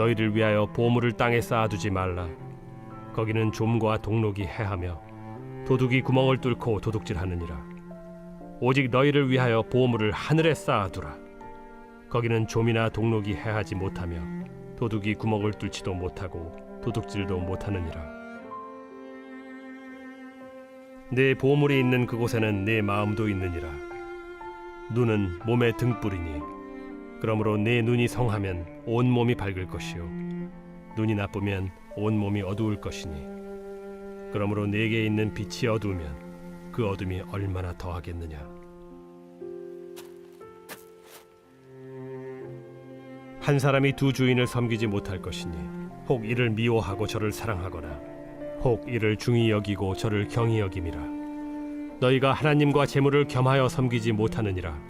너희를 위하여 보물을 땅에 쌓아두지 말라. 거기는 좀과 동록이 해하며 도둑이 구멍을 뚫고 도둑질하느니라. 오직 너희를 위하여 보물을 하늘에 쌓아두라. 거기는 좀이나 동록이 해하지 못하며 도둑이 구멍을 뚫지도 못하고 도둑질도 못하느니라. 내 보물이 있는 그곳에는 내 마음도 있느니라. 눈은 몸의 등불이니 그러므로 내 눈이 성하면 온 몸이 밝을 것이요. 눈이 나쁘면 온 몸이 어두울 것이니. 그러므로 내게 있는 빛이 어두우면 그 어둠이 얼마나 더하겠느냐. 한 사람이 두 주인을 섬기지 못할 것이니 혹 이를 미워하고 저를 사랑하거나 혹 이를 중히 여기고 저를 경히 여김이라. 너희가 하나님과 재물을 겸하여 섬기지 못하느니라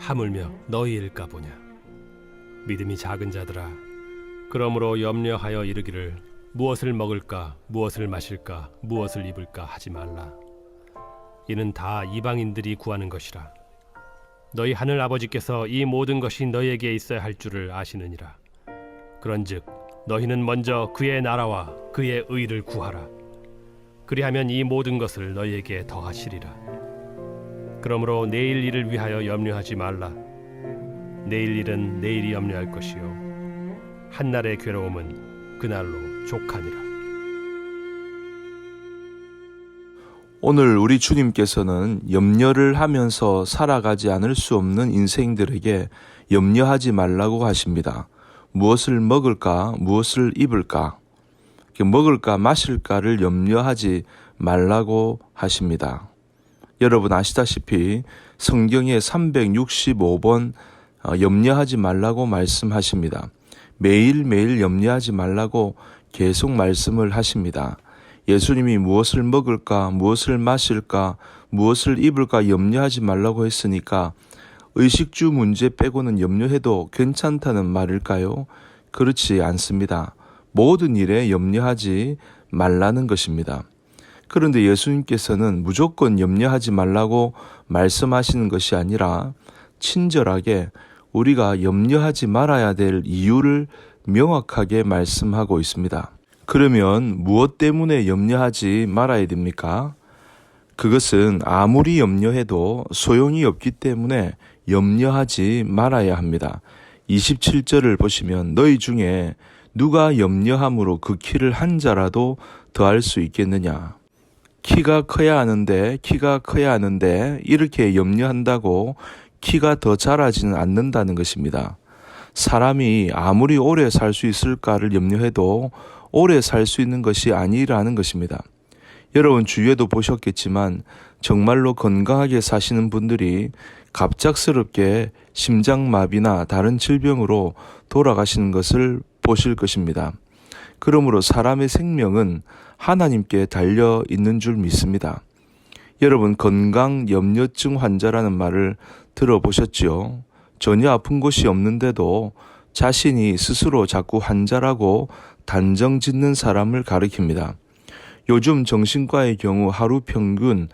하물며 너희일까 보냐? 믿음이 작은 자들아 그러므로 염려하여 이르기를 무엇을 먹을까 무엇을 마실까 무엇을 입을까 하지 말라. 이는 다 이방인들이 구하는 것이라. 너희 하늘 아버지께서 이 모든 것이 너희에게 있어야 할 줄을 아시느니라. 그런즉 너희는 먼저 그의 나라와 그의 의를 구하라. 그리하면 이 모든 것을 너희에게 더하시리라 그러므로 내일 일을 위하여 염려하지 말라 내일 일은 내일이 염려할 것이요 한 날의 괴로움은 그날로 족하니라 오늘 우리 주님께서는 염려를 하면서 살아가지 않을 수 없는 인생들에게 염려하지 말라고 하십니다. 무엇을 먹을까, 무엇을 입을까, 먹을까, 마실까를 염려하지 말라고 하십니다. 여러분 아시다시피 성경에 365번 어, 염려하지 말라고 말씀하십니다. 매일매일 염려하지 말라고 계속 말씀을 하십니다. 예수님이 무엇을 먹을까, 무엇을 마실까, 무엇을 입을까 염려하지 말라고 했으니까 의식주 문제 빼고는 염려해도 괜찮다는 말일까요? 그렇지 않습니다. 모든 일에 염려하지 말라는 것입니다. 그런데 예수님께서는 무조건 염려하지 말라고 말씀하시는 것이 아니라 친절하게 우리가 염려하지 말아야 될 이유를 명확하게 말씀하고 있습니다. 그러면 무엇 때문에 염려하지 말아야 됩니까? 그것은 아무리 염려해도 소용이 없기 때문에 염려하지 말아야 합니다. 27절을 보시면 너희 중에 누가 염려함으로 그 키를 한 자라도 더할 수 있겠느냐? 키가 커야 하는데, 키가 커야 하는데, 이렇게 염려한다고 키가 더 자라지는 않는다는 것입니다. 사람이 아무리 오래 살 수 있을까를 염려해도 오래 살 수 있는 것이 아니라는 것입니다. 여러분 주위에도 보셨겠지만 정말로 건강하게 사시는 분들이 갑작스럽게 심장마비나 다른 질병으로 돌아가시는 것을 보실 것입니다. 그러므로 사람의 생명은 하나님께 달려 있는 줄 믿습니다. 여러분 건강 염려증 환자라는 말을 들어보셨지요? 전혀 아픈 곳이 없는데도 자신이 스스로 자꾸 환자라고 단정 짓는 사람을 가리킵니다. 요즘 정신과의 경우 하루 평균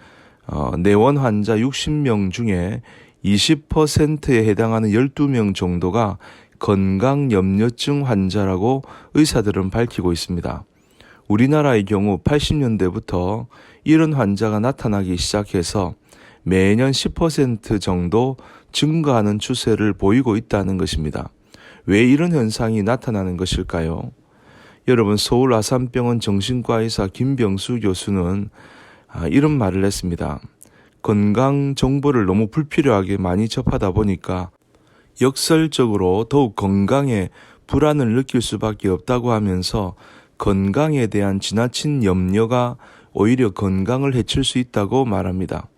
어, 내원 환자 60명 중에 20%에 해당하는 12명 정도가 건강 염려증 환자라고 의사들은 밝히고 있습니다. 우리나라의 경우 80년대부터 이런 환자가 나타나기 시작해서 매년 10% 정도 증가하는 추세를 보이고 있다는 것입니다. 왜 이런 현상이 나타나는 것일까요? 여러분 서울 아산병원 정신과 의사 김병수 교수는 아, 이런 말을 했습니다. 건강 정보를 너무 불필요하게 많이 접하다 보니까 역설적으로 더욱 건강에 불안을 느낄 수밖에 없다고 하면서 건강에 대한 지나친 염려가 오히려 건강을 해칠 수 있다고 말합니다.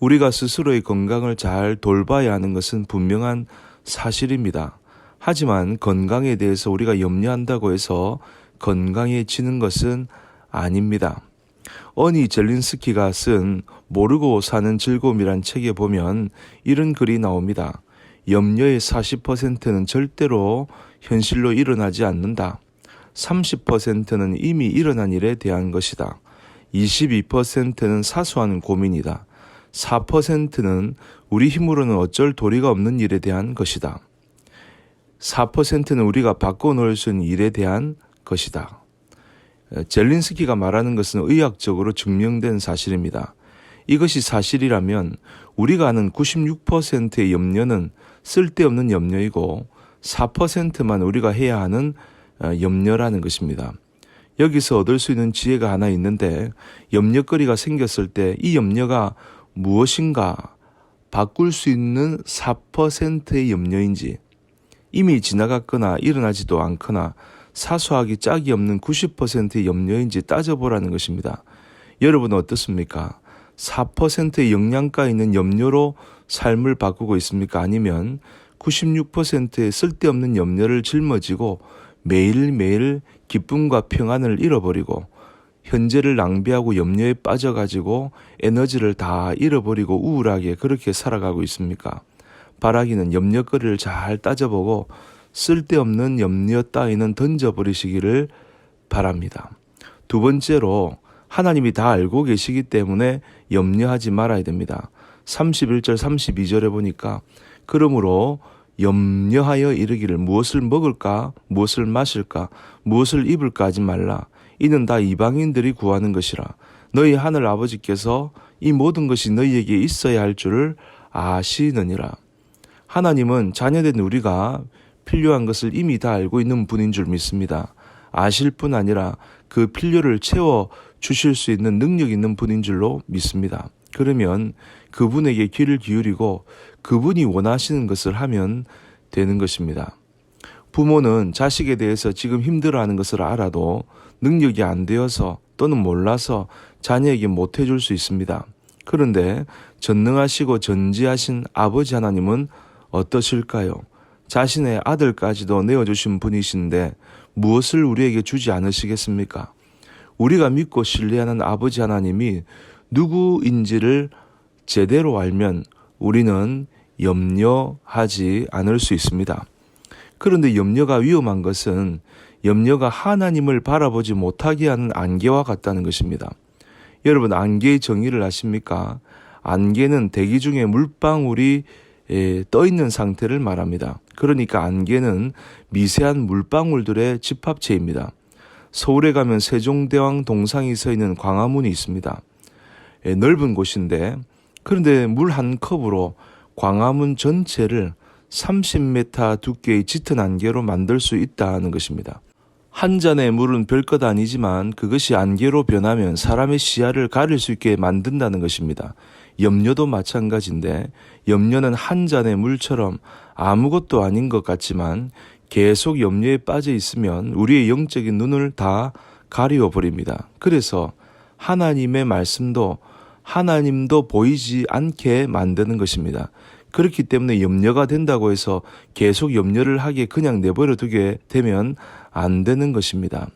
우리가 스스로의 건강을 잘 돌봐야 하는 것은 분명한 사실입니다. 하지만 건강에 대해서 우리가 염려한다고 해서 건강해지는 것은 아닙니다. 어니 젤린스키가 쓴 모르고 사는 즐거움이란 책에 보면 이런 글이 나옵니다. 염려의 40%는 절대로 현실로 일어나지 않는다. 30%는 이미 일어난 일에 대한 것이다. 22%는 사소한 고민이다. 4%는 우리 힘으로는 어쩔 도리가 없는 일에 대한 것이다. 4%는 우리가 바꿔놓을 수 있는 일에 대한 것이다. 젤린스키가 말하는 것은 의학적으로 증명된 사실입니다. 이것이 사실이라면 우리가 아는 96%의 염려는 쓸데없는 염려이고 4%만 우리가 해야 하는 어, 염려라는 것입니다. 여기서 얻을 수 있는 지혜가 하나 있는데 염려거리가 생겼을 때 이 염려가 무엇인가 바꿀 수 있는 4%의 염려인지 이미 지나갔거나 일어나지도 않거나 사소하기 짝이 없는 90%의 염려인지 따져보라는 것입니다. 여러분은 어떻습니까? 4%의 영양가 있는 염려로 삶을 바꾸고 있습니까? 아니면 96%의 쓸데없는 염려를 짊어지고 매일매일 기쁨과 평안을 잃어버리고 현재를 낭비하고 염려에 빠져가지고 에너지를 다 잃어버리고 우울하게 그렇게 살아가고 있습니까? 바라기는 염려거리를 잘 따져보고 쓸데없는 염려 따위는 던져버리시기를 바랍니다. 두 번째로 하나님이 다 알고 계시기 때문에 염려하지 말아야 됩니다. 31절 32절에 보니까 그러므로 염려하여 이르기를 무엇을 먹을까? 무엇을 마실까? 무엇을 입을까 하지 말라. 이는 다 이방인들이 구하는 것이라. 너희 하늘 아버지께서 이 모든 것이 너희에게 있어야 할 줄을 아시느니라. 하나님은 자녀된 우리가 필요한 것을 이미 다 알고 있는 분인 줄 믿습니다. 아실 뿐 아니라 그 필요를 채워 주실 수 있는 능력 있는 분인 줄로 믿습니다. 그러면 그분에게 귀를 기울이고 그분이 원하시는 것을 하면 되는 것입니다. 부모는 자식에 대해서 지금 힘들어하는 것을 알아도 능력이 안 되어서 또는 몰라서 자녀에게 못 해줄 수 있습니다. 그런데 전능하시고 전지하신 아버지 하나님은 어떠실까요? 자신의 아들까지도 내어주신 분이신데 무엇을 우리에게 주지 않으시겠습니까? 우리가 믿고 신뢰하는 아버지 하나님이 누구인지를 제대로 알면 우리는 염려하지 않을 수 있습니다. 그런데 염려가 위험한 것은 염려가 하나님을 바라보지 못하게 하는 안개와 같다는 것입니다. 여러분, 안개의 정의를 아십니까? 안개는 대기 중에 물방울이 에, 떠 있는 상태를 말합니다. 그러니까 안개는 미세한 물방울들의 집합체입니다. 서울에 가면 세종대왕 동상이 서 있는 광화문이 있습니다. 에, 넓은 곳인데 그런데 물 한 컵으로 광화문 전체를 30m 두께의 짙은 안개로 만들 수 있다는 것입니다. 한 잔의 물은 별것 아니지만 그것이 안개로 변하면 사람의 시야를 가릴 수 있게 만든다는 것입니다. 염려도 마찬가지인데 염려는 한 잔의 물처럼 아무것도 아닌 것 같지만 계속 염려에 빠져 있으면 우리의 영적인 눈을 다 가리워 버립니다. 그래서 하나님의 말씀도 하나님도 보이지 않게 만드는 것입니다. 그렇기 때문에 염려가 된다고 해서 계속 염려를 하게 그냥 내버려 두게 되면 안 되는 것입니다.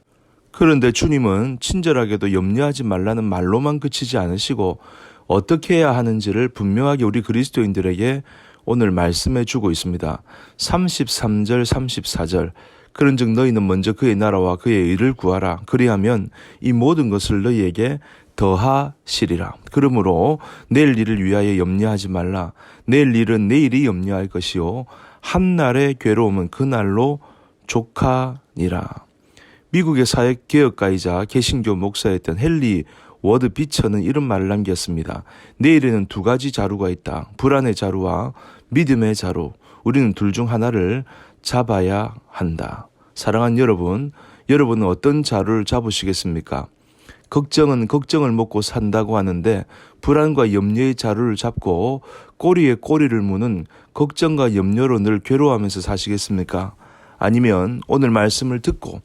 그런데 주님은 친절하게도 염려하지 말라는 말로만 그치지 않으시고 어떻게 해야 하는지를 분명하게 우리 그리스도인들에게 오늘 말씀해 주고 있습니다. 33절, 34절. 그런즉 너희는 먼저 그의 나라와 그의 의를 구하라. 그리하면 이 모든 것을 너희에게 더하시리라. 그러므로 내일 일을 위하여 염려하지 말라. 내일 일은 내일이 염려할 것이요. 한날의 괴로움은 그날로 족하니라. 미국의 사역 개혁가이자 개신교 목사였던 헨리 워드 비처는 이런 말을 남겼습니다. 내일에는 두 가지 자루가 있다. 불안의 자루와 믿음의 자루. 우리는 둘 중 하나를 잡아야 한다. 사랑하는 여러분, 여러분은 어떤 자루를 잡으시겠습니까? 걱정은 걱정을 먹고 산다고 하는데 불안과 염려의 자루를 잡고 꼬리에 꼬리를 무는 걱정과 염려로 늘 괴로워하면서 사시겠습니까? 아니면 오늘 말씀을 듣고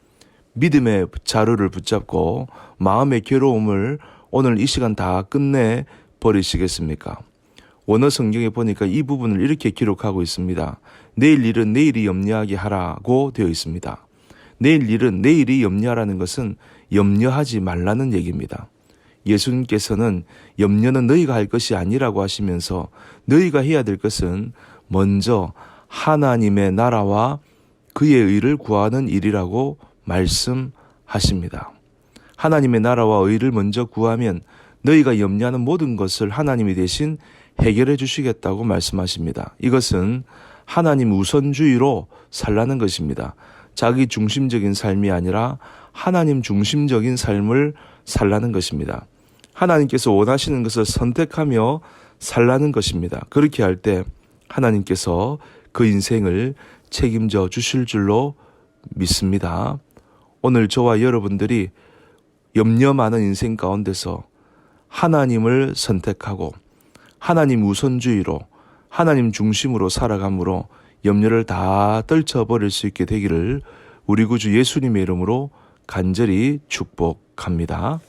믿음의 자루를 붙잡고 마음의 괴로움을 오늘 이 시간 다 끝내 버리시겠습니까? 원어 성경에 보니까 이 부분을 이렇게 기록하고 있습니다. 내일 일은 내일이 염려하게 하라고 되어 있습니다. 내일 일은 내일이 염려하라는 것은 염려하지 말라는 얘기입니다. 예수님께서는 염려는 너희가 할 것이 아니라고 하시면서 너희가 해야 될 것은 먼저 하나님의 나라와 그의 의를 구하는 일이라고 말씀하십니다. 하나님의 나라와 의를 먼저 구하면 너희가 염려하는 모든 것을 하나님이 대신 해결해 주시겠다고 말씀하십니다. 이것은 하나님 우선주의로 살라는 것입니다. 자기 중심적인 삶이 아니라 하나님 중심적인 삶을 살라는 것입니다. 하나님께서 원하시는 것을 선택하며 살라는 것입니다. 그렇게 할 때 하나님께서 그 인생을 책임져 주실 줄로 믿습니다. 오늘 저와 여러분들이 염려 많은 인생 가운데서 하나님을 선택하고 하나님 우선주의로 하나님 중심으로 살아감으로 염려를 다 떨쳐버릴 수 있게 되기를 우리 구주 예수님의 이름으로 간절히 축복합니다.